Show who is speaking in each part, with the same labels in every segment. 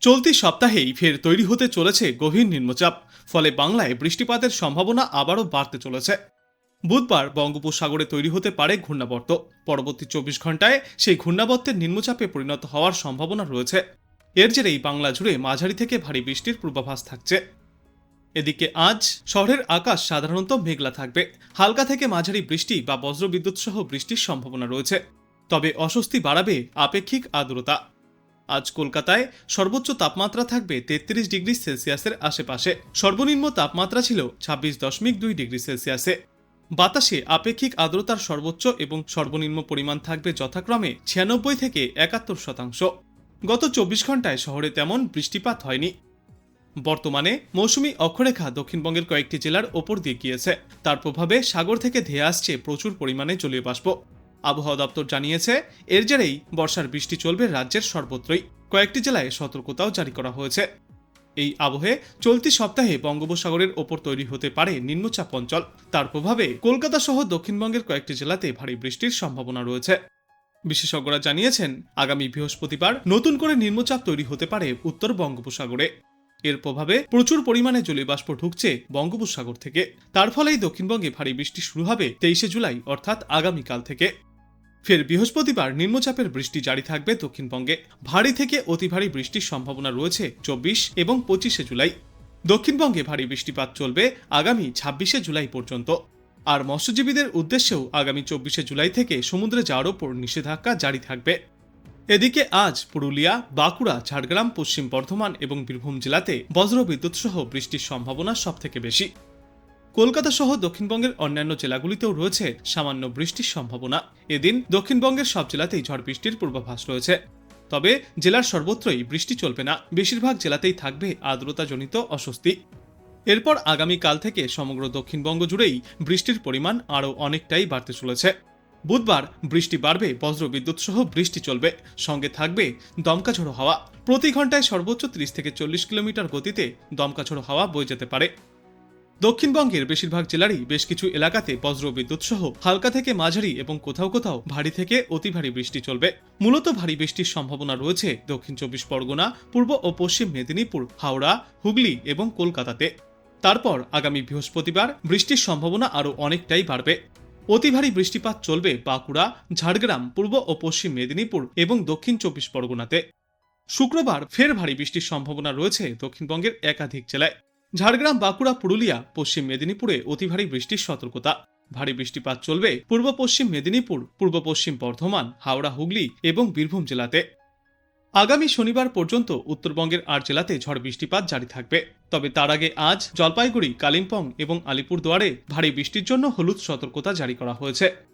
Speaker 1: চলতি সপ্তাহেই ফের তৈরি হতে চলেছে গভীর নিম্নচাপ, ফলে বাংলায় বৃষ্টিপাতের সম্ভাবনা আবারও বাড়তে চলেছে। বুধবার বঙ্গোপসাগরে তৈরি হতে পারে ঘূর্ণাবর্ত। পরবর্তী চব্বিশ ঘন্টায় সেই ঘূর্ণাবর্তের নিম্নচাপে পরিণত হওয়ার সম্ভাবনা রয়েছে। এর জেরেই বাংলা জুড়ে মাঝারি থেকে ভারী বৃষ্টির পূর্বাভাস থাকছে। এদিকে আজ শহরের আকাশ সাধারণত মেঘলা থাকবে। হালকা থেকে মাঝারি বৃষ্টি বা বজ্রবিদ্যুৎ সহ বৃষ্টির সম্ভাবনা রয়েছে। তবে অস্বস্তি বাড়াবে আপেক্ষিক আর্দ্রতা। আজ কলকাতায় সর্বোচ্চ তাপমাত্রা থাকবে তেত্রিশ ডিগ্রি সেলসিয়াসের আশেপাশে। সর্বনিম্ন তাপমাত্রা ছিল ছাব্বিশ দশমিক দুই ডিগ্রি সেলসিয়াসে। বাতাসে আপেক্ষিক আর্দ্রতার সর্বোচ্চ এবং সর্বনিম্ন পরিমাণ থাকবে যথাক্রমে ছিয়ানব্বই থেকে একাত্তর শতাংশ। গত চব্বিশ ঘন্টায় শহরে তেমন বৃষ্টিপাত হয়নি। বর্তমানে মৌসুমী অক্ষরেখা দক্ষিণবঙ্গের কয়েকটি জেলার ওপর দিয়ে গিয়েছে। তার প্রভাবে সাগর থেকে ধেয়ে আসছে প্রচুর পরিমাণে জলীয় বাষ্প আবহাওয়া দপ্তর জানিয়েছে, এর জেরেই বর্ষার বৃষ্টি চলবে রাজ্যের সর্বত্রই। কয়েকটি জেলায় সতর্কতাও জারি করা হয়েছে। এই আবহে চলতি সপ্তাহে বঙ্গোপসাগরের ওপর তৈরি হতে পারে নিম্নচাপ অঞ্চল। তার প্রভাবে কলকাতা সহ দক্ষিণবঙ্গের কয়েকটি জেলাতে ভারী বৃষ্টির সম্ভাবনা রয়েছে। বিশেষজ্ঞরা জানিয়েছেন, আগামী বৃহস্পতিবার নতুন করে নিম্নচাপ তৈরি হতে পারে উত্তর বঙ্গোপসাগরে। এর প্রভাবে প্রচুর পরিমাণে জলীয়বাষ্প ঢুকছে বঙ্গোপসাগর থেকে। তার ফলেই দক্ষিণবঙ্গে ভারী বৃষ্টি শুরু হবে তেইশে জুলাই, অর্থাৎ আগামীকাল থেকে। ফের বৃহস্পতিবার নিম্নচাপের বৃষ্টি জারি থাকবে দক্ষিণবঙ্গে। ভারী থেকে অতি ভারী বৃষ্টির সম্ভাবনা রয়েছে চব্বিশ এবং পঁচিশে জুলাই। দক্ষিণবঙ্গে ভারী বৃষ্টিপাত চলবে আগামী ছাব্বিশে জুলাই পর্যন্ত। আর মৎস্যজীবীদের উদ্দেশ্যেও আগামী চব্বিশে জুলাই থেকে সমুদ্রে যাওয়ার ওপর নিষেধাজ্ঞা জারি থাকবে। এদিকে আজ পুরুলিয়া, বাঁকুড়া, ঝাড়গ্রাম, পশ্চিম বর্ধমান এবং বীরভূম জেলাতে বজ্রবিদ্যুৎ সহ বৃষ্টির সম্ভাবনা সবথেকে বেশি। কলকাতা সহ দক্ষিণবঙ্গের অন্যান্য জেলাগুলিতেও রয়েছে সামান্য বৃষ্টির সম্ভাবনা। এদিন দক্ষিণবঙ্গের সব জেলাতেই ঝড় বৃষ্টির পূর্বাভাস রয়েছে। তবে জেলার সর্বত্রই বৃষ্টি চলবে না, বেশিরভাগ জেলাতেই থাকবে আর্দ্রতাজনিত অস্বস্তি। এরপর আগামীকাল থেকে সমগ্র দক্ষিণবঙ্গ জুড়েই বৃষ্টির পরিমাণ আরও অনেকটাই বাড়তে চলেছে। বুধবার বৃষ্টি বাড়বে, বজ্রবিদ্যুৎ সহ বৃষ্টি চলবে, সঙ্গে থাকবে দমকা ঝোড়ো হাওয়া। প্রতি ঘন্টায় সর্বোচ্চ ত্রিশ থেকে চল্লিশ কিলোমিটার গতিতে দমকা ঝোড়ো হাওয়া বয়ে যেতে পারে। দক্ষিণবঙ্গের বেশিরভাগ জেলারই বেশ কিছু এলাকাতে বজ্রবিদ্যুৎ সহ হালকা থেকে মাঝারি এবং কোথাও কোথাও ভারী থেকে অতি ভারী বৃষ্টি চলবে। মূলত ভারী বৃষ্টির সম্ভাবনা রয়েছে দক্ষিণ চব্বিশ পরগনা, পূর্ব ও পশ্চিম মেদিনীপুর, হাওড়া, হুগলি এবং কলকাতাতে। তারপর আগামী বৃহস্পতিবার বৃষ্টির সম্ভাবনা আরও অনেকটাই বাড়বে। অতি ভারী বৃষ্টিপাত চলবে বাঁকুড়া, ঝাড়গ্রাম, পূর্ব ও পশ্চিম মেদিনীপুর এবং দক্ষিণ চব্বিশ পরগনাতে। শুক্রবার ফের ভারী বৃষ্টির সম্ভাবনা রয়েছে দক্ষিণবঙ্গের একাধিক জেলায়। ঝাড়গ্রাম, বাঁকুড়া, পুরুলিয়া, পশ্চিম মেদিনীপুরে অতি ভারী বৃষ্টির সতর্কতা। ভারী বৃষ্টিপাত চলবে পূর্ব পশ্চিম মেদিনীপুর, পূর্ব পশ্চিম বর্ধমান, হাওড়া, হুগলি এবং বীরভূম জেলাতে। আগামী শনিবার পর্যন্ত উত্তরবঙ্গের আট জেলাতে ঝড় বৃষ্টিপাত জারি থাকবে। তবে তার আগে আজ জলপাইগুড়ি, কালিম্পং এবং আলিপুরদুয়ারে ভারী বৃষ্টির জন্য হলুদ সতর্কতা জারি করা হয়েছে।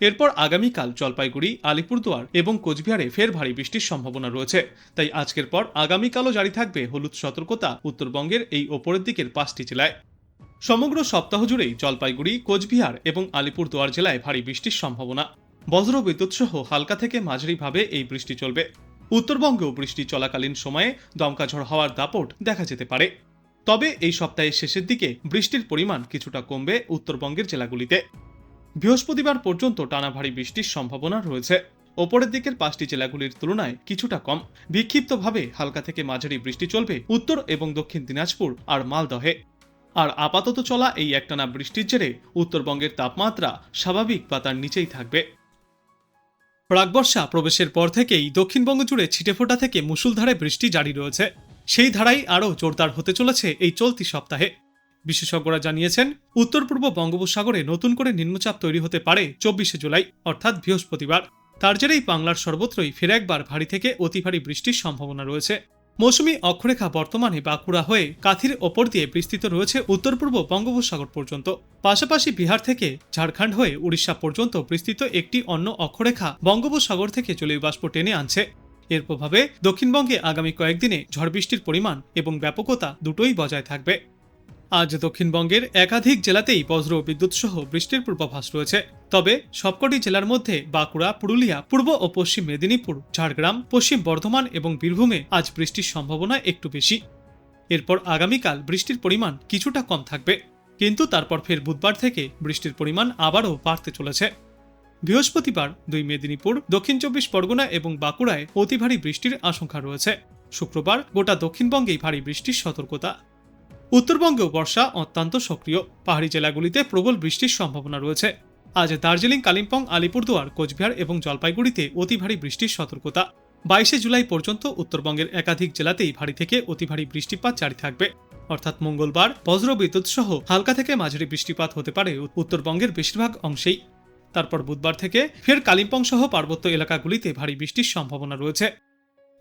Speaker 1: এরপর আগামীকাল জলপাইগুড়ি, আলিপুরদুয়ার এবং কোচবিহারে ফের ভারী বৃষ্টির সম্ভাবনা রয়েছে। তাই আজকের পর আগামীকালও জারি থাকবে হলুদ সতর্কতা উত্তরবঙ্গের এই ওপরের দিকের পাঁচটি জেলায়। সমগ্র সপ্তাহ জুড়েই জলপাইগুড়ি, কোচবিহার এবং আলিপুরদুয়ার জেলায় ভারী বৃষ্টির সম্ভাবনা। বজ্র বিদ্যুৎ সহ হালকা থেকে মাঝারিভাবে এই বৃষ্টি চলবে। উত্তরবঙ্গেও বৃষ্টি চলাকালীন সময়ে দমকা ঝড় হওয়ার দাপট দেখা যেতে পারে। তবে এই সপ্তাহের শেষের দিকে বৃষ্টির পরিমাণ কিছুটা কমবে উত্তরবঙ্গের জেলাগুলিতে। বৃহস্পতিবার পর্যন্ত টানা ভারী বৃষ্টির সম্ভাবনা রয়েছে। ওপরের দিকের পাঁচটি জেলাগুলির তুলনায় কিছুটা কম। বিক্ষিপ্তভাবে হালকা থেকে মাঝারি বৃষ্টি চলবে উত্তর এবং দক্ষিণ দিনাজপুর আর মালদহে। আর আপাতত চলা এই একটানা বৃষ্টির জেরে উত্তরবঙ্গের তাপমাত্রা স্বাভাবিক বা তার নিচেই থাকবে। প্রাকবর্ষা প্রবেশের পর থেকেই দক্ষিণবঙ্গ জুড়ে ছিটেফোঁটা থেকে মুসুলধারে বৃষ্টি জারি রয়েছে। সেই ধারাই আরও জোরদার হতে চলেছে এই চলতি সপ্তাহে। বিশেষজ্ঞরা জানিয়েছেন, উত্তর পূর্ব বঙ্গোপসাগরে নতুন করে নিম্নচাপ তৈরি হতে পারে চব্বিশে জুলাই, অর্থাৎ বৃহস্পতিবার। তার জেরেই বাংলার সর্বত্রই ফের একবার ভারী থেকে অতি ভারী বৃষ্টির সম্ভাবনা রয়েছে। মৌসুমি অক্ষরেখা বর্তমানে বাঁকুড়া হয়ে কাথির ওপর দিয়ে বিস্তৃত রয়েছে উত্তর পূর্ব বঙ্গোপসাগর পর্যন্ত। পাশাপাশি বিহার থেকে ঝাড়খণ্ড হয়ে উড়িষ্যা পর্যন্ত বিস্তৃত একটি অন্য অক্ষরেখা বঙ্গোপসাগর থেকে জলীয় বাষ্প টেনে আনছে। এর প্রভাবে দক্ষিণবঙ্গে আগামী কয়েকদিনে ঝড় বৃষ্টির পরিমাণ এবং ব্যাপকতা দুটোই বজায় থাকবে। আজ দক্ষিণবঙ্গের একাধিক জেলাতেই বজ্র বিদ্যুৎ সহ বৃষ্টির পূর্বাভাস রয়েছে। তবে সবকটি জেলার মধ্যে বাঁকুড়া, পুরুলিয়া, পূর্ব ও পশ্চিম মেদিনীপুর, ঝাড়গ্রাম, পশ্চিম বর্ধমান এবং বীরভূমে আজ বৃষ্টির সম্ভাবনা একটু বেশি। এরপর আগামীকাল বৃষ্টির পরিমাণ কিছুটা কম থাকবে। কিন্তু তারপর ফের বুধবার থেকে বৃষ্টির পরিমাণ আবারও বাড়তে চলেছে। বৃহস্পতিবার দুই মেদিনীপুর, দক্ষিণ চব্বিশ পরগনা এবং বাঁকুড়ায় অতি ভারী বৃষ্টির আশঙ্কা রয়েছে। শুক্রবার গোটা দক্ষিণবঙ্গেই ভারী বৃষ্টির সতর্কতা। উত্তরবঙ্গেও বর্ষা অত্যন্ত সক্রিয়। পাহাড়ি জেলাগুলিতে প্রবল বৃষ্টির সম্ভাবনা রয়েছে। আজ দার্জিলিং, কালিম্পং, আলিপুরদুয়ার, কোচবিহার এবং জলপাইগুড়িতে অতি ভারী বৃষ্টির সতর্কতা। বাইশে জুলাই পর্যন্ত উত্তরবঙ্গের একাধিক জেলাতেই ভারী থেকে অতি ভারী বৃষ্টিপাত জারি থাকবে। অর্থাৎ মঙ্গলবার বজ্র বিদ্যুৎ সহ হালকা থেকে মাঝারি বৃষ্টিপাত হতে পারে উত্তরবঙ্গের বেশিরভাগ অংশেই। তারপর বুধবার থেকে ফের কালিম্পং সহ পার্বত্য এলাকাগুলিতে ভারী বৃষ্টির সম্ভাবনা রয়েছে।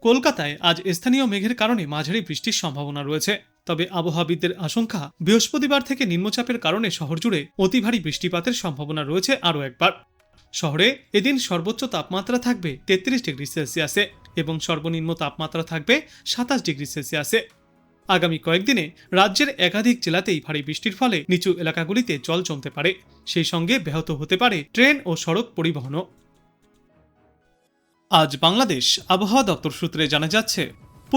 Speaker 1: কলকাতায় আজ স্থানীয় মেঘের কারণে মাঝারি বৃষ্টির সম্ভাবনা রয়েছে। তবে আবহাওয়াবিদদের আশঙ্কা, বৃহস্পতিবার থেকে নিম্নচাপের কারণে শহর জুড়ে অতি ভারী বৃষ্টিপাতের সম্ভাবনা রয়েছে আরও একবার। শহরে এদিন সর্বোচ্চ তাপমাত্রা থাকবে তেত্রিশ ডিগ্রি সেলসিয়াসে এবং সর্বনিম্ন তাপমাত্রা থাকবে সাতাশ ডিগ্রি সেলসিয়াসে। আগামী কয়েকদিনে রাজ্যের একাধিক জেলাতেই ভারী বৃষ্টির ফলে নিচু এলাকাগুলিতে জল জমতে পারে, সেই সঙ্গে ব্যাহত হতে পারে ট্রেন ও সড়ক পরিবহনও। আজ বাংলাদেশ আবহাওয়া দপ্তর সূত্রে জানা যাচ্ছে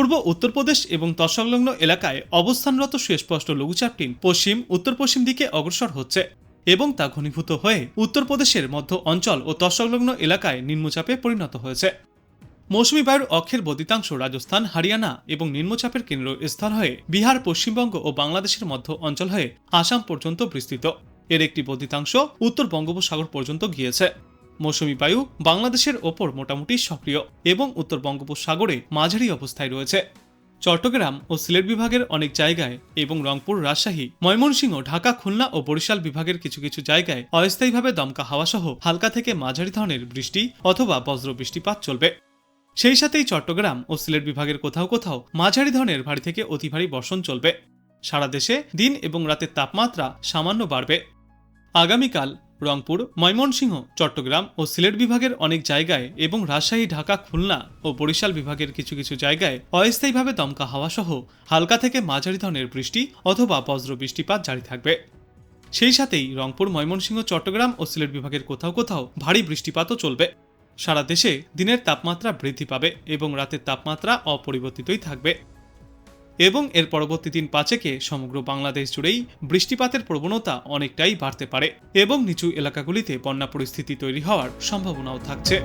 Speaker 1: পূর্ব উত্তরপ্রদেশ এবং তৎসংলগ্ন এলাকায় অবস্থানরত সুস্পষ্ট লঘুচাপটি পশ্চিম, উত্তর পশ্চিম দিকে অগ্রসর হচ্ছে এবং তা ঘনীভূত হয়ে উত্তরপ্রদেশের মধ্য অঞ্চল ও তৎসংলগ্ন এলাকায় নিম্নচাপে পরিণত হয়েছে। মৌসুমী বায়ুর অক্ষের বদিতাংশ রাজস্থান, হরিয়ানা এবং নিম্নচাপের কেন্দ্র স্থল হয়ে বিহার, পশ্চিমবঙ্গ ও বাংলাদেশের মধ্য অঞ্চল হয়ে আসাম পর্যন্ত বিস্তৃত। এর একটি বদিতাংশ উত্তর বঙ্গোপসাগর পর্যন্ত গিয়েছে। মৌসুমী বায়ু বাংলাদেশের ওপর মোটামুটি সক্রিয় এবং উত্তর বঙ্গোপসাগরে মাঝারি অবস্থায় রয়েছে। চট্টগ্রাম ও সিলেট বিভাগের অনেক জায়গায় এবং রংপুর, রাজশাহী, ময়মনসিংহ, ঢাকা, খুলনা ও বরিশাল বিভাগের কিছু কিছু জায়গায় অস্থায়ীভাবে দমকা হাওয়া সহ হালকা থেকে মাঝারি ধরনের বৃষ্টি অথবা বজ্র বৃষ্টিপাত চলবে। সেই সাথেই চট্টগ্রাম ও সিলেট বিভাগের কোথাও কোথাও মাঝারি ধরনের ভারী থেকে অতি ভারী বর্ষণ চলবে। সারা দেশে দিন এবং রাতের তাপমাত্রা সামান্য বাড়বে। আগামীকাল রংপুর, ময়মনসিংহ, চট্টগ্রাম ও সিলেট বিভাগের অনেক জায়গায় এবং রাজশাহী, ঢাকা, খুলনা ও বরিশাল বিভাগের কিছু কিছু জায়গায় অস্থায়ীভাবে দমকা হাওয়া সহ হালকা থেকে মাঝারি ধরনের বৃষ্টি অথবা বজ্র বৃষ্টিপাত জারি থাকবে। সেই সাথেই রংপুর, ময়মনসিংহ, চট্টগ্রাম ও সিলেট বিভাগের কোথাও কোথাও ভারী বৃষ্টিপাতও চলবে। সারা দেশে দিনের তাপমাত্রা বৃদ্ধি পাবে এবং রাতের তাপমাত্রা অপরিবর্তিতই থাকবে। এবং এর পরবর্তী দিন পাঁচেকে সমগ্র বাংলাদেশ জুড়েই বৃষ্টিপাতের প্রবণতা অনেকটাই বাড়তে পারে এবং নিচু এলাকাগুলিতে বন্যা পরিস্থিতি তৈরি হওয়ার সম্ভাবনাও থাকছে।